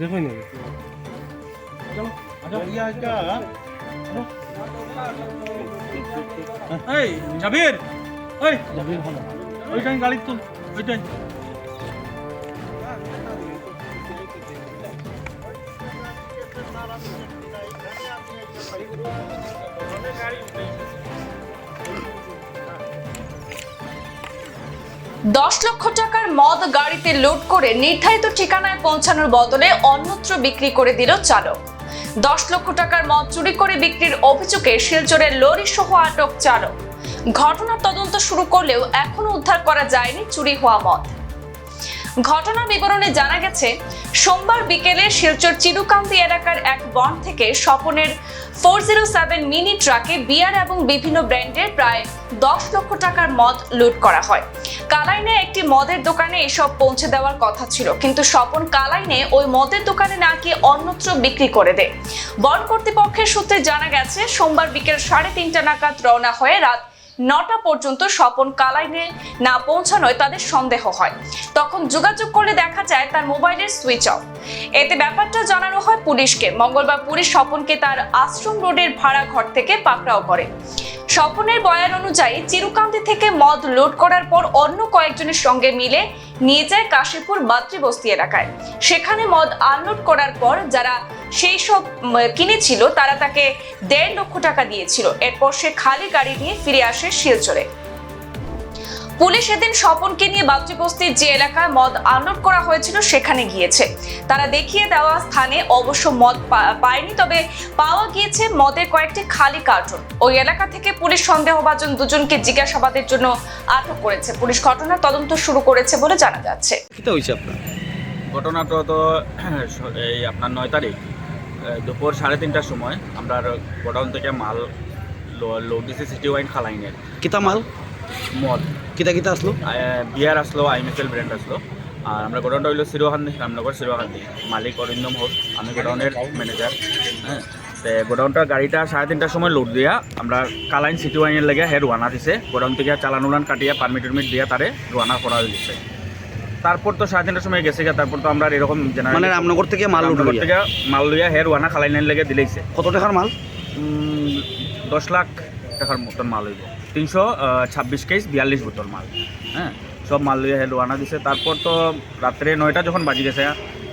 দেখো না এই জাবির ওই যাবে ভালো ওইটাই গাড়ি তুল ওইটাই দশ লক্ষ টাকার মদ গাড়িতে লোড করে নির্ধারিত ঠিকানায় পৌঁছানোর বদলে অন্যত্র বিক্রি করে দিল চালক। দশ লক্ষ টাকার মদ চুরি করে বিক্রির অভিযোগে শিলচরের লরি সহ আটক চালক। ঘটনার তদন্ত শুরু করলেও এখনও উদ্ধার করা যায়নি চুরি হওয়া মদ। ঘটনার বিবরণে জানা গেছে, সোমবার বিকেলে শিলচর চিরুকান্দি এলাকার এক বন থেকে স্বপনের ফোর জিরো সেভেন মিনি ট্রাকে বিয়ার এবং বিভিন্ন ব্র্যান্ডের প্রায় দশ লক্ষ টাকার মদ লুট করা হয়। কালাইনে একটি মদের দোকানে এসব পৌঁছে দেওয়ার কথা ছিল, কিন্তু স্বপন কালাইনে ওই মদের দোকানে না গিয়ে অন্যত্র বিক্রি করে দেয়। বন কর্তৃপক্ষের সূত্রে জানা গেছে, সোমবার বিকেল সাড়ে তিনটা নাগাদ রওনা হয়ে রাত নটা পর্যন্ত স্বপন কালাইনে না পৌঁছানোয় তাদের সন্দেহ হয়। তখন যোগাযোগ করলে দেখা যায় তার মোবাইলের সুইচ অফ। এতে ব্যাপারটা জানানো হয় পুলিশকে। মঙ্গলবার পুলিশ স্বপনকে তার আশ্রম রোডের ভাড়া ঘর থেকে পাকড়াও করে। স্বপনের বয়ান অনুযায়ী চিরুকান্তি থেকে মদ লোড করার পর অন্য কয়েকজনের সঙ্গে মিলে নিয়ে যায় কাশীপুর মাতৃবস্তি এলাকায়। সেখানে মদ আনলোড করার পর যারা সেই সব কিনেছিল, তারা তাকে দেড় লক্ষ টাকা দিয়েছিল। এরপর সে খালি গাড়ি নিয়ে ফিরে আসে শিলচরে। পুলিশ এদিন স্বপনকে নিয়ে বাত্রিবস্তির যে এলাকায় মদ আনলোড করা হয়েছিল সেখানে গিয়েছে। তারা দেখিয়ে দেওয়া স্থানে অবশ্য মদ পা- পায়নি তবে পাওয়া গিয়েছে মদের কয়েকটি খালি কার্টুন। ওই এলাকা থেকে পুলিশ সন্দেহভাজন দুজনকে জিজ্ঞাসাবাদের জন্য আটক করেছে। পুলিশ ঘটনার তদন্ত শুরু করেছে বলে জানা যাচ্ছে। আপনার? ঘটনাটা তো এই আপনার নয় তারিখ দুপুর সাড়ে তিনটার সময় আমরা গোডাউন থেকে মাল লো- লোড দিছি সিটি ওয়াইন খালাইনের। কিতা মাল? মদ। কিতা কিতা আসলো? বিয়ার আসলো আইএমএসএল ব্র্যান্ড আসলো। আর আমরা গোডাউনটা হইল সিরোহান্দি রামনগর সিরোহান্দি মালিক অরিন্দম হোক আমি গোডাউনের ম্যানেজার হ্যাঁ। তে গোডাউনটা গাড়িটা সাড়ে তিনটার সময় লোড দিয়া আমরা কালাইন সিটি ওয়াইনের লেগে হে রোয়ানা দিছে। গোডাউন থেকে চালান উলান কাটিয়া পারমিট টারমিট দিয়া তারে রোয়ানা করা হয়েছে তারপর তো সাড়ে তিনটার সময় গেছে গিয়া, তারপর তো আমরা এরকম মানে রামনগর থেকে মাল রামনগর থেকে মাল লইয়া হে রোয়ানা খালাইনের লেগে দিলেইছে। কত টাকার মাল? দশ লাখ টাকার মতন মাল হইব তিনশো ছাব্বিশ কেস বিয়াল্লিশ বোতল মাল। হ্যাঁ সব মাল হেলো আনা দিছে। তারপর তো রাত্রে নয়টা যখন বাজি গেছে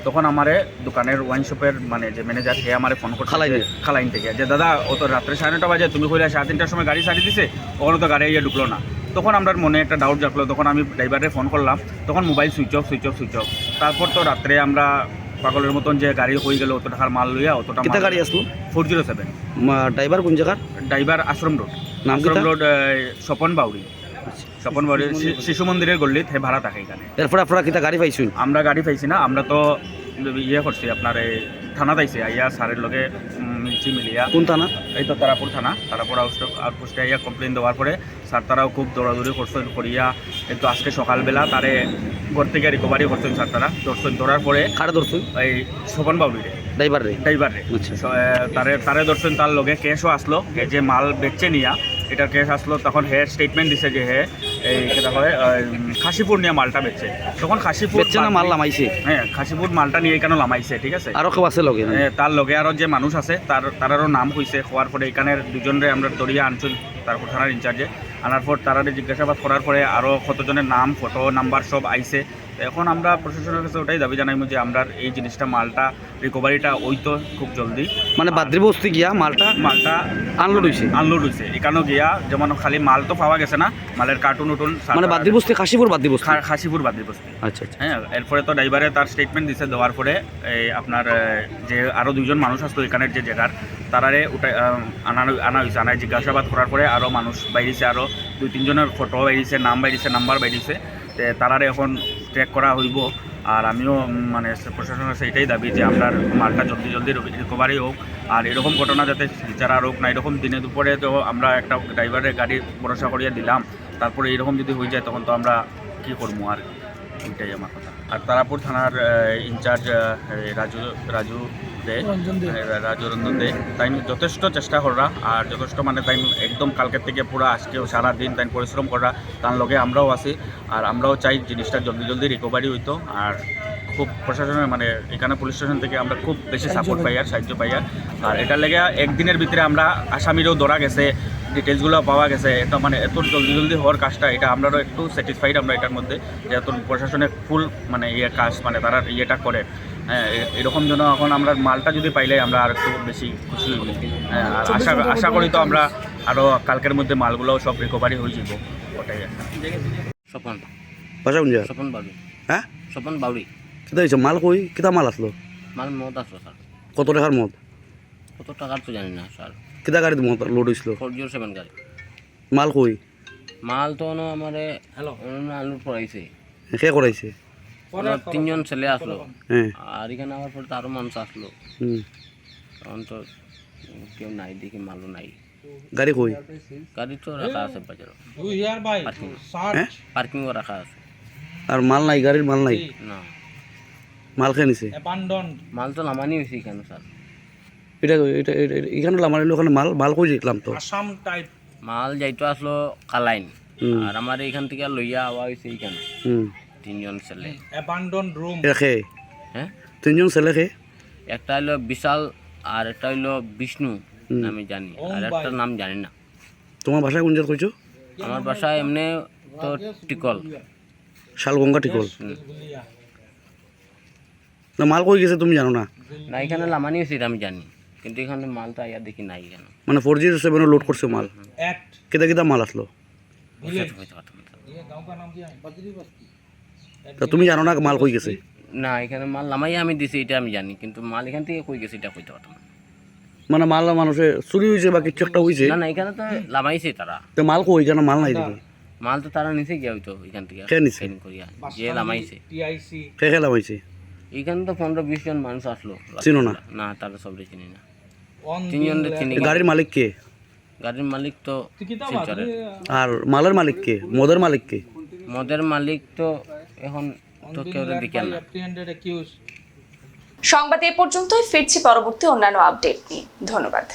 তখন আমারে দোকানের ওয়াইন শপের মানে যে ম্যানেজার হে আমারে ফোন করছে খালাইনে? খালাইন থেকে যে দাদা ও তো রাত্রে সাড়ে নটা বাজে তুমি কইলে সাড়ে তিনটার সময় গাড়ি সারি দিছে ওখানে তো গাড়ি ইয়ে ঢুকলো না। তখন আমার মনে একটা ডাউট জাগলো। তখন আমি ড্রাইভারে ফোন করলাম। তখন mobile switch off switch off switch off তারপর তো রাত্রে আমরা পাগলের মতন যে গাড়ি হয়ে গেল অত টাকার মাল লইয়া অতটা কিতা গাড়ি আসলো ফোর জিরো সেভেন ড্রাইভার কোন জায়গার? Driver Ashram road. নাম আশ্রম? রোড স্বপন বাউরি স্বপন বাউরি শিশু মন্দিরের গল্লিত হে ভাড়া থাকে এখানে। এরপরে আপনারা কিতা গাড়ি পাইছি আমরা গাড়ি পাইছি না আমরা তো ইয়ে করছি আপনার এই থানাত আইছে আইয়া স্যারের লগে মিলছি মিলিয়া। কোন থানা? এই তো তারাপুর থানা তারাপুর আউট আউটপোস্টে আইয়া কমপ্লেন দেওয়ার পরে স্যার তারাও খুব দৌড়াদৌড়ি করছেন করিয়া একটু আজকে সকালবেলা তারে ঘর থেকে রিকভারি করছেন স্যার তারা ধরছেন। ধরার পরে কারে ধরছেন? এই শোভন বাউরিরে ড্রাইভার রে ড্রাইভার রে আচ্ছা। তারে তারে দর্শন তার লগে কেসও আসলো যে মাল বেচছে নিয়া এটার কেস আসলো তখন হে স্টেটমেন্ট দিছে যে হে এই কেটা হয় খাসিপুর নিয়ে মালটা বেচছে। তখন খাসিপুর বেচছে না মাল লামাইছে হ্যাঁ খাসিপুর মালটা নিয়ে এখানে লামাইছে ঠিক আছে? আরও কেউ আছে লগে? এ, তার লগে আরও যে মানুষ আছে তার তারারও নাম হয়েছে হওয়ার পরে এখানের দুজনরে আমরা দরিয়া আনছুন তারপর থানার ইনচার্জে আনার পর তারারে জিজ্ঞাসাবাদ করার পরে আরও কতজনের নাম ফটো নাম্বার সব আইছে। এখন আমরা প্রশাসনের কাছে ওটাই দাবি জানাইমু যে আমরা এই জিনিসটা মালটা রিকভারিটা ওই তো খুব জলদি। মানে বাদ্রি বস্তি গিয়া মালটা মালটা আনলোড হইছে? আনলোড হয়েছে এখানেও গিয়া যেমন খালি মাল তো পাওয়া গেছে না মালের কার্টুন উটুন মানে বাদ্রি বস্তি কাশীপুর বাদ্রি বস্তি খাসিপুর বাদি বস্তি আচ্ছা আচ্ছা। হ্যাঁ এরপরে তো ড্রাইভারে তার স্টেটমেন্ট দিছে দেওয়ার পরে এই আপনার যে আরও দুইজন মানুষ আসতো এখানের যে জায়গার তারারে উঠে আনা আনা হয়েছে আনায় জিজ্ঞাসাবাদ করার পরে আরও মানুষ বাইরেছে আরও দুই তিনজনের ফটো বাইরেছে নাম বাইরেছে নাম্বার বাইরেছে। তারারে এখন ট্র্যাক করা হইব। আর আমিও মানে প্রশাসনের এটাই দাবি যে আপনার মালটা জলদি জলদি রিকভারি হোক। আর এরকম ঘটনা যাতে আর হোক না, এরকম দিনে দুপুরে তো আমরা একটা ড্রাইভারের গাড়ি ভরসা করিয়ে দিলাম। তারপরে এরকম যদি হয়ে যায়, তখন তো আমরা কী করব? আর এটাই আমার কথা। আর তারাপুর থানার ইনচার্জ রাজু রাজু দে রাজরঞ্জন দে। তাই যথেষ্ট চেষ্টা করা আর যথেষ্ট মানে তাই একদম কালকের থেকে পুরো আজকেও সারা দিন তাই পরিশ্রম করা তার লগে আমরাও আছি, আর আমরাও চাই জিনিসটা জলদি জলদি রিকভারি হইতো, আর খুব প্রশাসনের মানে এখানে পুলিশ স্টেশন থেকে আমরা খুব বেশি সাপোর্ট পাই আর সাহায্য পাই আর। এটার লেগে একদিনের ভিতরে আমরা আসামিরও ধরা গেছে ডিটেলসগুলো পাওয়া গেছে। এটা মানে এত জলদি জলদি হওয়ার কাজটা এটা আমরাও একটু স্যাটিসফাইড আমরা এটার মধ্যে যে এত প্রশাসনের ফুল মানে ইয়ে কাজ মানে তারা ইয়েটা করে। হ্যাঁ এরকম যেন এখন আমরা মালটা যদি পাইলে আমরা আর একটু বেশি খুশি হই হ্যাঁ, আর আশা আশা করি তো আমরা আরও কালকের মধ্যে মালগুলোও সব রিকভারি হয়ে যাব ওটাই স্বপন। স্বপন বাউরি হ্যাঁ? স্বপন বাউরি কিতা হয়েছে মাল কই? কিতা মাল আসলো মাল মদ আসলো স্যার। কত টাকার মদ? কত টাকার তো জানি না স্যার। কিতা গাড়িতে মদ লোড হয়েছিল ফোর জিরো সেভেন গাড়ি। মাল কই? মাল তো আমারে আলুর পড়াইছে কে করাইছে? আমার তিনজন ছেলে আসলো হ্যাঁ। আর এখানে আবার পরে আরও মানুষ আসলো তখন তো কেউ নাই দেখি মালও নাই। গাড়ি কই? গাড়ি তো রাখা আছে বাজারে। পার্কিং। হ্যাঁ? পার্কিংও রাখা আছে। আর মাল নাই গাড়ির মাল নাই? না। মাল খেয়ে নিছে। মাল তো নামানি হয়েছে এখানে স্যার এটা এটা এখানে আমার ওখানে মাল মাল কই দেখলাম তো। মাল যাইতো আসলো কালাইন। আর আমার এখান থেকে লইয়া আওয়া হয়েছে এখানে তিনজন ছেলে। এটা খেয়ে হ্যাঁ তিনজন ছেলে খেয়ে একটা হলো বিশাল আর একটা হইল বিষ্ণু। আমি জানি। আর একটা নাম জানি না। তোমার বাসায় কোন জায়গা কইছো? আমার বাসায় এমনি তো টিকল। শালগঙ্গা টিকল। না মাল কই গেছে তুমি জানো না? না এখানে লামানি হয়েছে আমি জানি। কিন্তু এখানে মালটা আইয়া দেখি নাই এখানে মানে ফোর জিরো সেভেনে লোড করছে মাল। কেতা কেতা মাল আসলো। তা তুমি জানো না মাল কই গেছে? না এখানে মাল লামাইয়া আমি দিছি এটা আমি জানি কিন্তু মাল এখান থেকে কই গেছে এটা কইতে পারতাম মানে মাল মানুষে চুরি হয়েছে বা কিছু একটা হয়েছে না না এখানে তো লামাইছে তারা। তো মাল কই? কেন মাল নাই দেখি। মাল তো তারা নিচে গিয়া হইতো এখান থেকে কে নিছে? যে লামাইছে। কে খেলা হয়েছে এখানে তো পনেরো বিশ জন মানুষ আসলো। চিনো না? না তারা সব চিনি না। তিনজন চিনি। গাড়ির মালিক কে? গাড়ির মালিক তো শিলচরের। আর মালের মালিক কে? মদের মালিক কে? মদের মালিক তো এখন তো কেউ দেখে না। সংবাদ এ পর্যন্তই ফিরছি পরবর্তী অন্যান্য আপডেট নিয়ে। ধন্যবাদ।